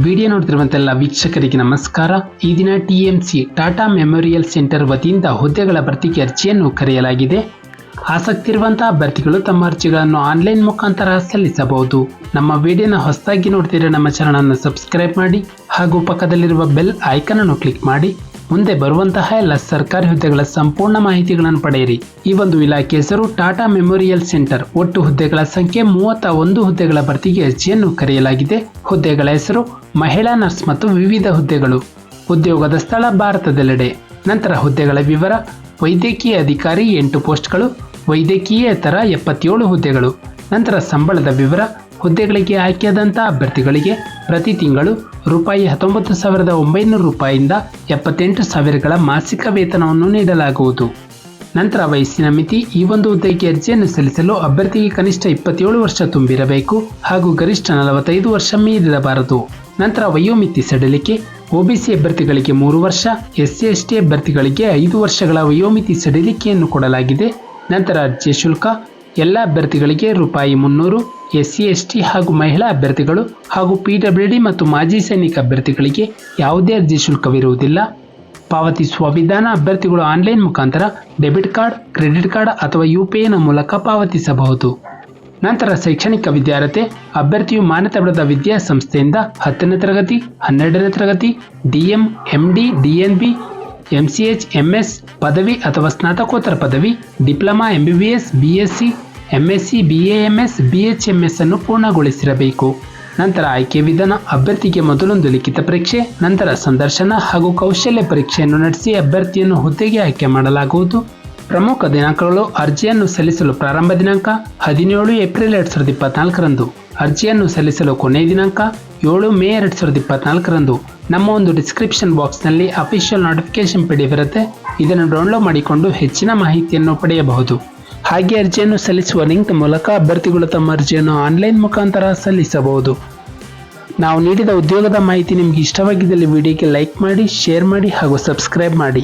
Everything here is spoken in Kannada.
ವಿಡಿಯೋ ನೋಡ್ತಿರುವಂತೆಲ್ಲ ವೀಕ್ಷಕರಿಗೆ ನಮಸ್ಕಾರ. ಈ ದಿನ ಟಿಎಂಸಿ ಟಾಟಾ ಮೆಮೋರಿಯಲ್ ಸೆಂಟರ್ ವತಿಯಿಂದ ಹುದ್ದೆಗಳ ಭರ್ತಿಗೆ ಅರ್ಜಿಯನ್ನು ಕರೆಯಲಾಗಿದೆ. ಆಸಕ್ತಿ ಇರುವಂತಹ ಅಭ್ಯರ್ಥಿಗಳು ತಮ್ಮ ಅರ್ಜಿಗಳನ್ನು ಆನ್ಲೈನ್ ಮುಖಾಂತರ ಸಲ್ಲಿಸಬಹುದು. ನಮ್ಮ ವಿಡಿಯೋನ ಹೊಸದಾಗಿ ನೋಡ್ತಿರೋ ನಮ್ಮ ಚಾನಲನ್ನು ಸಬ್ಸ್ಕ್ರೈಬ್ ಮಾಡಿ ಹಾಗೂ ಪಕ್ಕದಲ್ಲಿರುವ ಬೆಲ್ ಐಕನ್ ಅನ್ನು ಕ್ಲಿಕ್ ಮಾಡಿ. ಮುಂದೆ ಬರುವಂತಹ ಎಲ್ಲ ಸರ್ಕಾರಿ ಹುದ್ದೆಗಳ ಸಂಪೂರ್ಣ ಮಾಹಿತಿಗಳನ್ನು ಪಡೆಯಿರಿ. ಈ ಒಂದು ಇಲಾಖೆ ಹೆಸರು ಟಾಟಾ ಮೆಮೋರಿಯಲ್ ಸೆಂಟರ್. ಒಟ್ಟು ಹುದ್ದೆಗಳ ಸಂಖ್ಯೆ ಮೂವತ್ತ ಒಂದು ಹುದ್ದೆಗಳ ಭರ್ತಿಗೆ ಅರ್ಜಿಯನ್ನು ಕರೆಯಲಾಗಿದೆ. ಹುದ್ದೆಗಳ ಹೆಸರು ಮಹಿಳಾ ನರ್ಸ್ ಮತ್ತು ವಿವಿಧ ಹುದ್ದೆಗಳು. ಉದ್ಯೋಗದ ಸ್ಥಳ ಭಾರತದೆಲ್ಲೆಡೆ. ನಂತರ ಹುದ್ದೆಗಳ ವಿವರ, ವೈದ್ಯಕೀಯ ಅಧಿಕಾರಿ ಎಂಟು ಪೋಸ್ಟ್ಗಳು ವೈದ್ಯಕೀಯೇತರ ಎಪ್ಪತ್ತೇಳು ಹುದ್ದೆಗಳು. ನಂತರ ಸಂಬಳದ ವಿವರ ಹುದ್ದೆಗಳಿಗೆ ಆಯ್ಕೆಯಾದಂಥ ಅಭ್ಯರ್ಥಿಗಳಿಗೆ ಪ್ರತಿ ತಿಂಗಳು ರೂಪಾಯಿ ಹತ್ತೊಂಬತ್ತು ಸಾವಿರದ ಒಂಬೈನೂರು ರೂಪಾಯಿಯಿಂದ ಎಪ್ಪತ್ತೆಂಟು ಸಾವಿರಗಳ ಮಾಸಿಕ ವೇತನವನ್ನು ನೀಡಲಾಗುವುದು. ನಂತರ ವಯಸ್ಸಿನ ಮಿತಿ ಈ ಒಂದು ಹುದ್ದೆಗೆ ಅರ್ಜಿಯನ್ನು ಸಲ್ಲಿಸಲು ಅಭ್ಯರ್ಥಿಗೆ ಕನಿಷ್ಠ ಇಪ್ಪತ್ತೇಳು ವರ್ಷ ತುಂಬಿರಬೇಕು ಹಾಗೂ ಗರಿಷ್ಠ ನಲವತ್ತೈದು ವರ್ಷ ಮೀರಿರಬಾರದು. ನಂತರ ವಯೋಮಿತಿ ಸಡಿಲಿಕೆ ಒಬಿಸಿ ಅಭ್ಯರ್ಥಿಗಳಿಗೆ ಮೂರು ವರ್ಷ ಎಸ್ಸಿ ಎಸ್ಟಿ ಅಭ್ಯರ್ಥಿಗಳಿಗೆ ಐದು ವರ್ಷಗಳ ವಯೋಮಿತಿ ಸಡಿಲಿಕೆಯನ್ನು ಕೊಡಲಾಗಿದೆ. ನಂತರ ಅರ್ಜಿ ಶುಲ್ಕ ಎಲ್ಲ ಅಭ್ಯರ್ಥಿಗಳಿಗೆ ರೂಪಾಯಿ ಮುನ್ನೂರು, ಎಸ್ಸಿ, ಎಸ್ಟಿ ಹಾಗೂ ಮಹಿಳಾ ಅಭ್ಯರ್ಥಿಗಳು ಹಾಗೂ ಪಿ ಡಬ್ಲ್ಯೂ ಡಿ ಮತ್ತು ಮಾಜಿ ಸೈನಿಕ ಅಭ್ಯರ್ಥಿಗಳಿಗೆ ಯಾವುದೇ ಅರ್ಜಿ ಶುಲ್ಕವಿರುವುದಿಲ್ಲ. ಪಾವತಿಸುವ ವಿಧಾನ ಅಭ್ಯರ್ಥಿಗಳು ಆನ್ಲೈನ್ ಮುಖಾಂತರ ಡೆಬಿಟ್ ಕಾರ್ಡ್, ಕ್ರೆಡಿಟ್ ಕಾರ್ಡ್ ಅಥವಾ ಯು ಪಿ ಐನ ಮೂಲಕ ಪಾವತಿಸಬಹುದು. ನಂತರ ಶೈಕ್ಷಣಿಕ ವಿದ್ಯಾರ್ಹತೆ, ಅಭ್ಯರ್ಥಿಯು ಮಾನ್ಯತೆ ಪಡೆದ ವಿದ್ಯಾಸಂಸ್ಥೆಯಿಂದ ಹತ್ತನೇ ತರಗತಿ, ಹನ್ನೆರಡನೇ ತರಗತಿ DM MD M D D N B M C H M S ಪದವಿ ಅಥವಾ ಸ್ನಾತಕೋತ್ತರ ಪದವಿ, diploma M B B S B S C M S C B A M S B H M S ಅನ್ನು ಪೂರ್ಣಗೊಳಿಸಿರಬೇಕು. ನಂತರ ಆಯ್ಕೆ ವಿಧಾನ, ಅಭ್ಯರ್ಥಿಗೆ ಮೊದಲೊಂದು ಲಿಖಿತ ಪರೀಕ್ಷೆ, ನಂತರ ಸಂದರ್ಶನ ಹಾಗೂ ಕೌಶಲ್ಯ ಪರೀಕ್ಷೆಯನ್ನು ನಡೆಸಿ ಅಭ್ಯರ್ಥಿಯನ್ನು ಹುದ್ದೆಗೆ ಆಯ್ಕೆ ಮಾಡಲಾಗುವುದು. ಪ್ರಮುಖ ದಿನಾಂಕಗಳು ಅರ್ಜಿಯನ್ನು ಸಲ್ಲಿಸಲು ಪ್ರಾರಂಭ ದಿನಾಂಕ ಹದಿನೇಳು ಏಪ್ರಿಲ್ ಎರಡು ಸಾವಿರದ ಇಪ್ಪತ್ನಾಲ್ಕರಂದು. ಅರ್ಜಿಯನ್ನು ಸಲ್ಲಿಸಲು ಕೊನೆಯ ದಿನಾಂಕ ಏಳು ಮೇ ಎರಡು ಸಾವಿರದ ಇಪ್ಪತ್ನಾಲ್ಕರಂದು. ನಮ್ಮ ಒಂದು ಡಿಸ್ಕ್ರಿಪ್ಷನ್ ಬಾಕ್ಸ್ನಲ್ಲಿ ಅಫಿಷಿಯಲ್ ನೋಟಿಫಿಕೇಶನ್ ಪಿ ಇರುತ್ತೆ. ಇದನ್ನು ಡೌನ್ಲೋಡ್ ಮಾಡಿಕೊಂಡು ಹೆಚ್ಚಿನ ಮಾಹಿತಿಯನ್ನು ಪಡೆಯಬಹುದು. ಹಾಗೆ ಅರ್ಜಿಯನ್ನು ಸಲ್ಲಿಸುವ ಲಿಂಕ್ ಮೂಲಕ ಅಭ್ಯರ್ಥಿಗಳು ತಮ್ಮ ಅರ್ಜಿಯನ್ನು ಆನ್ಲೈನ್ ಮುಖಾಂತರ ಸಲ್ಲಿಸಬಹುದು. ನಾವು ನೀಡಿದ ಉದ್ಯೋಗದ ಮಾಹಿತಿ ನಿಮಗೆ ಇಷ್ಟವಾಗಿದ್ದಲ್ಲಿ ವಿಡಿಯೋಗೆ ಲೈಕ್ ಮಾಡಿ ಶೇರ್ ಮಾಡಿ ಹಾಗೂ ಸಬ್ಸ್ಕ್ರೈಬ್ ಮಾಡಿ.